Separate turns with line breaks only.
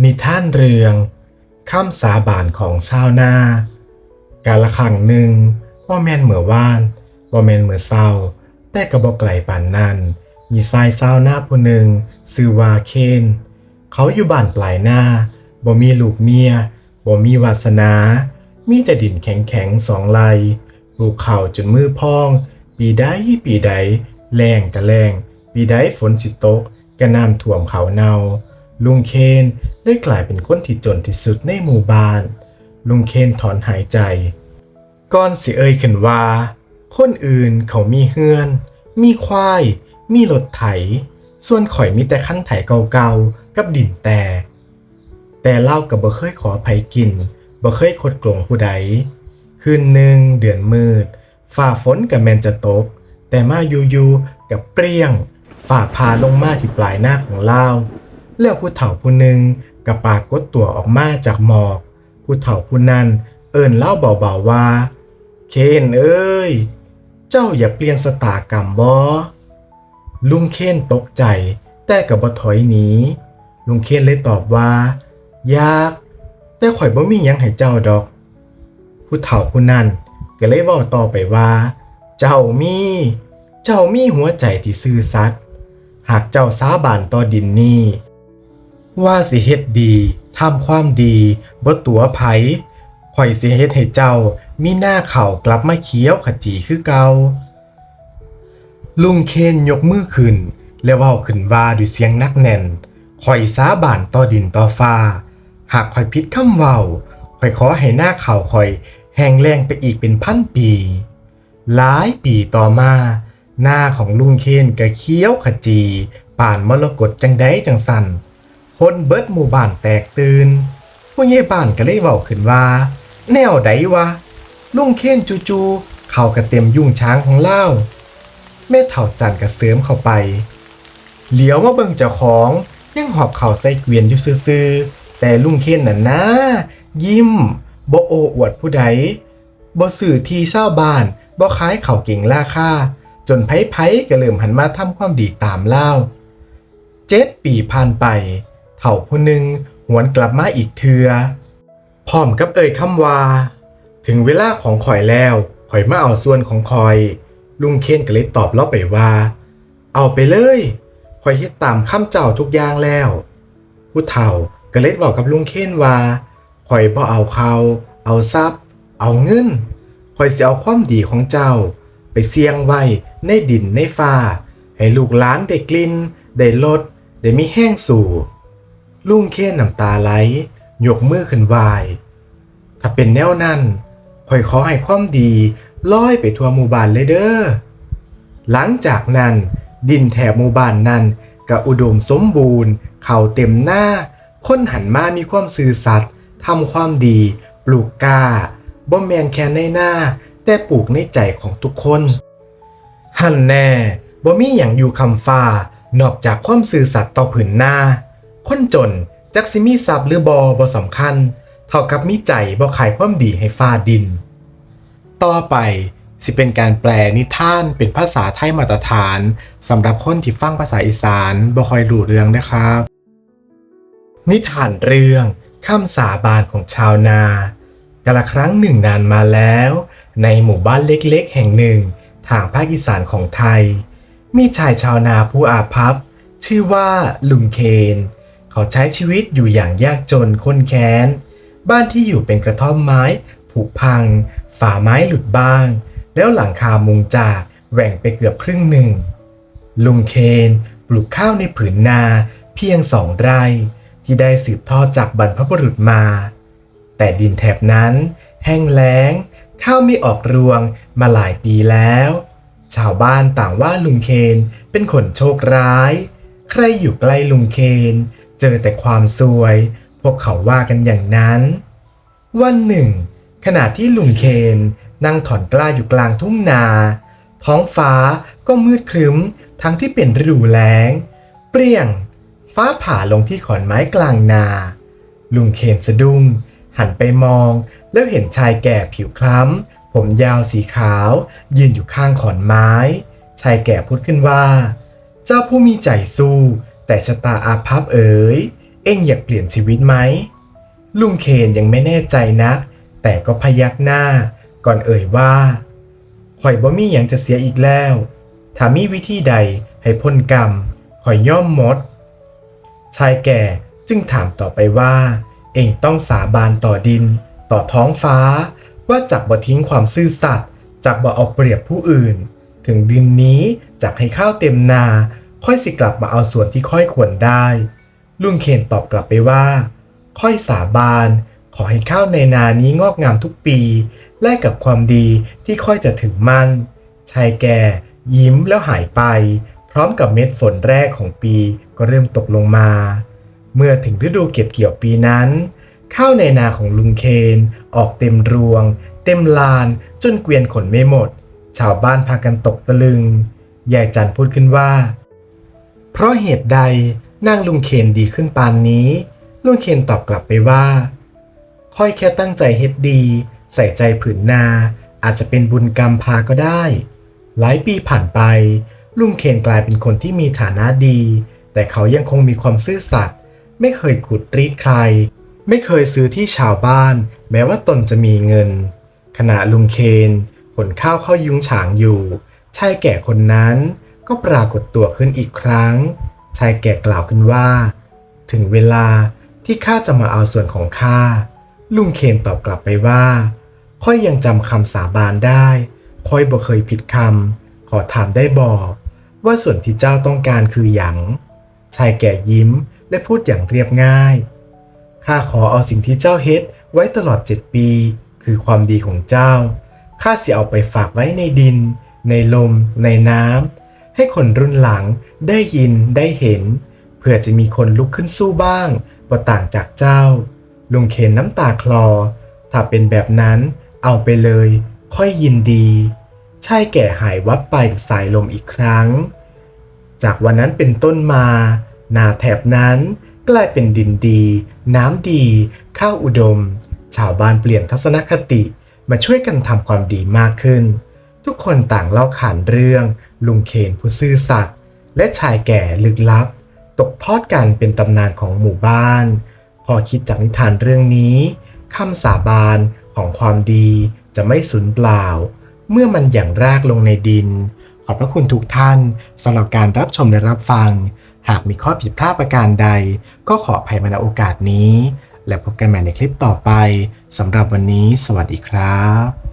นิทานเรืองข้ามสาบานของชาวนา การละครั้งหนึ่งว่าแมนเหมือว่านว่าแมนเหมือเศร้า แต่กระบอกไกลป่านนั้น มีชายชาวนาผู้หนึ่งชื่อว่าเคน เขาอยู่บ้านปลายนาบ่มีลูกเมียบ่มีวาสนา มีแต่ดินแข็งๆสองไร่ปลูกข้าวจนมือพอง ปีใดปีใดแรงกะแรงปีใดฝนสิตกกะน้ำท่วมเขาเน่า ลุงเคนได้กลายเป็นคนที่จนที่สุดในหมู่บ้าน ลุงเคนถอนหายใจก่อนสิเอ่ยขึ้นว่า คนอื่นเขามีเฮือน มีควาย มีรถไถ ส่วนข่อยมีแต่คันไถเก่าๆ กับดินแตกแต่เล่ากับบ่เคยขอไผกิน บ่เคยคดกลงผู้ใด คืนหนึ่งเดือนมืด ฝ่าฝนกับแมนจะตก แต่มาอยู่ๆกับเปรี้ยง ฝ่าพาลงมาที่ปลายหน้าของเล่า แล้วผู้เฒ่าผู้หนึ่งกับปากฏตัวออกมาจากหมอก ผู้เฒ่าผู้นั้นเอินเล่าเบาๆว่า เคนเอ้ย เจ้าอย่าเปลี่ยนสตากรรมบอลุงเคนตกใจแต่กับบถอยหนีลุงเคนเลยตอบว่า ยาก แต่ข่อยบ่มียังให้เจ้าดอก ผู้เฒ่าผู้นั้นก็เลยบอกต่อไปว่า เจ้ามี เจ้ามีหัวใจที่ซื่อสัตย์หากเจ้าสาบานต่อดินนี้ ว่าสิเฮ็ดดีทำความดีบ่ตัวไผข่อยสิเฮ็ดให้เจ้ามีหน้าเข่ากลับมาเขียวขจีคือเก่าลุงเคนยกมือขึ้น แล้วเว้าขึ้นว่าด้วยเสียงนักแน่นข่อยสาบานต่อดินต่อฟ้า หากข่อยผิดคำเว้าข่อยขอให้หน้าเข่าข่อยแห้งแล้งไปอีกเป็นพันปี หลายปีต่อมา หน้าของลุงเคนก็เขียวขจี ป่านมรกตจังได้จังสัน คนเบิดหมู่บ้านแตกตื่น ผู้ใหญ่บ้านก็เลยเว้าขึ้นว่า แนวใดวะ ลุงเคนจูๆเขาก็เต็มยุ่งช้างของเล่าแม่เฒ่าจันก็เสริมเข้าไป เหลียวมาเบิ่งเจ้าของยังหอบเข่าใส่เกวียนอยู่ซื่อๆแต่ลุงเคนน่ะนะ ยิ้มบ่โอ้อวดผู้ใดบ่สื่อที่เศร้าบ้านบ่ขายเข่าเก่งราคาจนไผๆก็เริ่มหันมาทำความดีตามเล่าเจ็ดปีผ่านไป เถ่าผู้หนึ่งหวนกลับมาอีกเทือพร้อมกับเอ่ยคำว่า ถึงเวลาของข่อยแล้วข่อยมาเอาส่วนของข่อย ลุงเคนก็เลยตอบเล่าไปว่า เอาไปเลยข่อยเฮ็ดตามคำเจ้าทุกอย่างแล้ว ผู้เฒ่าก็เลยบอกกับลุงเคนว่าข่อยบ่เอาเขาเอาทรัพย์ เอาเงินข่อยสิเอาความดีของเจ้า ไปเสี่ยงไว้ในดินในฟ้า ให้ลูกหลานได้กลิ่นได้รสได้มีแห้งสู่ ลุงเคนน้ำตาไหลยกมือขึ้นวาย ถ้าเป็นแนวนั้นข่อยขอให้ความดีลอยไปทั่วหมู่บ้านเลยเด้อ หลังจากนั้นดินแถบหมู่บ้านนั้นก็อุดมสมบูรณ์ เข่าเต็มหน้า คนหันมามีความซื่อสัตย์ทำความดี ปลูกกาบ่แมนแค่ในหน้า แต่ปลูกในใจของทุกคน หันแน่บ่มีอย่างอยู่คำฟ้านอกจากความซื่อสัตย์ต่อผืนหน้า คนจนจักสิมีทรัพย์หรือบอบ่สำคัญ เท่ากับมีใจบ่ขายความดีให้ฟ้าดิน ต่อไปสิเป็นการแปลนิทานเป็นภาษาไทยมาตรฐานสำหรับคนที่ฟังภาษาอีสานบ่คอยรู้เรื่องนะครับ นิทานเรื่องข้ามสาบานของชาวนากาละครั้งหนึ่งนานมาแล้ว ในหมู่บ้านเล็กๆ แห่งหนึ่ง ทางภาคอีสานของไทย มีชายชาวนาผู้อาภัพ ชื่อว่าลุงเคน เขาใช้ชีวิตอยู่อย่างยากจนข้นแค้น บ้านที่อยู่เป็นกระท่อมไม้ผุพัง ฝาไม้หลุดบ้าง แล้วหลังคามุงจากแหว่งไปเกือบครึ่งหนึ่ง ลุงเคนปลูกข้าวในผืนนาเพียงสองไร่ ที่ได้สืบทอดจากบรรพบุรุษมา แต่ดินแถบนั้น แห้งแล้ง ข้าวไม่ออกรวงมาหลายปีแล้ว ชาวบ้านต่างว่าลุงเคนเป็นคนโชคร้าย ใครอยู่ใกล้ลุงเคน เจอแต่ความซวย พวกเขาว่ากันอย่างนั้น วันหนึ่ง ขณะที่ลุงเคนนั่งถอนกล้าอยู่กลางทุ่งนา ท้องฟ้าก็มืดครึ้มทั้งที่เป็นฤดูแล้ง เปรี้ยง ฟ้าผ่าลงที่ขอนไม้กลางนา ลุงเคนสะดุ้ง หันไปมองแล้วเห็นชายแก่ผิวคล้ำ ผมยาวสีขาว ยืนอยู่ข้างขอนไม้ ชายแก่พูดขึ้นว่า เจ้าผู้มีใจสู้ แต่ชะตาอาภัพเอ๋ย เอ็งอยากเปลี่ยนชีวิตไหม ลุงเคนยังไม่แน่ใจนัก แต่ก็พยักหน้า ก่อนเอ่ยว่าข่อยบ่มีหยังจะเสียอีกแล้ว ถ้ามีวิธีใดให้พ้นกรรมข่อยย่อมหมด ชายแก่จึงถามต่อไปว่า เองต้องสาบานต่อดิน ต่อท้องฟ้า ว่าจักบ่ทิ้งความซื่อสัตย์จักบ่เอาเปรียบผู้อื่น ถึงดินนี้จักให้ข้าวเต็มนา ค่อยสิกลับมาเอาส่วนที่ค่อยควรได้ ลุงเคนตอบกลับไปว่า ค่อยสาบาน ขอให้ข้าวในนานี้งอกงามทุกปี แลกกับความดีที่ค่อยจะถึงมันชายแก่ ยิ้มแล้วหายไป พร้อมกับเม็ดฝนแรกของปีก็เริ่มตกลงมา เมื่อถึงฤดูเก็บเกี่ยวปีนั้น ข้าวในนาของลุงเคนออกเต็มรวง เต็มลานจนเกวียนขนไม่หมด ชาวบ้านพากันตกตะลึงยายจันพูดขึ้นว่า เพราะเหตุใดนางลุงเคนดีขึ้นปานนี้ ลุงเคนตอบกลับไปว่า ค่อยแค่ตั้งใจเฮ็ดดี ใส่ใจผืนนาอาจจะเป็นบุญกรรมพาก็ได้ หลายปีผ่านไป ลุงเคนกลายเป็นคนที่มีฐานะดี แต่เขายังคงมีความซื่อสัตย์ไม่เคยขุดรีดใคร ไม่เคยซื้อที่ชาวบ้าน แม้ว่าตนจะมีเงิน ขณะลุงเคนขนข้าวเข้ายุ้งฉางอยู่ชายแก่คนนั้น ก็ปรากฏตัวขึ้นอีกครั้ง ชายแก่กล่าวขึ้นว่า ถึงเวลาที่ข้าจะมาเอาส่วนของข้า ลุงเคนตอบกลับไปว่าค่อยยังจำคำสาบานได้ค่อยบ่เคยผิดคำ ขอถามได้บอกว่าส่วนที่เจ้าต้องการคือหยังชายแก่ยิ้มและพูดอย่างเรียบง่าย ข้าขอเอาสิ่งที่เจ้าเฮ็ดไว้ตลอดเจ็ดปี คือความดีของเจ้า ข้าเสิเอาไปฝากไว้ในดิน ในลม ในน้ำ ให้คนรุ่นหลังได้ยินได้เห็น เพื่อจะมีคนลุกขึ้นสู้บ้างบ่ต่างจากเจ้า ลุงเคนน้ำตาคลอ ถ้าเป็นแบบนั้นเอาไปเลย ค่อยยินดี ชายแก่หายวับไปกับสายลมอีกครั้ง จากวันนั้นเป็นต้นมา นาแถบนั้นกลายเป็นดินดี น้ำดี ข้าวอุดม ชาวบ้านเปลี่ยนทัศนคติมาช่วยกันทำความดีมากขึ้น ทุกคนต่างเล่าขานเรื่องลุงเคนผู้ซื่อสัตย์และชายแก่ลึกลับ ตกทอดกันเป็นตำนานของหมู่บ้าน พอคิดจากนิทานเรื่องนี้คำสาบานของความดีจะไม่สูญเปล่า เมื่อมันอย่างรากลงในดิน ขอบพระคุณทุกท่านสำหรับการรับชมและรับฟัง หากมีข้อผิดพลาดประการใด ก็ขออภัยมาณโอกาสนี้ และพบกันใหม่ในคลิปต่อไปสำหรับวันนี้ สวัสดีครับ